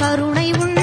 கருணை உள்ள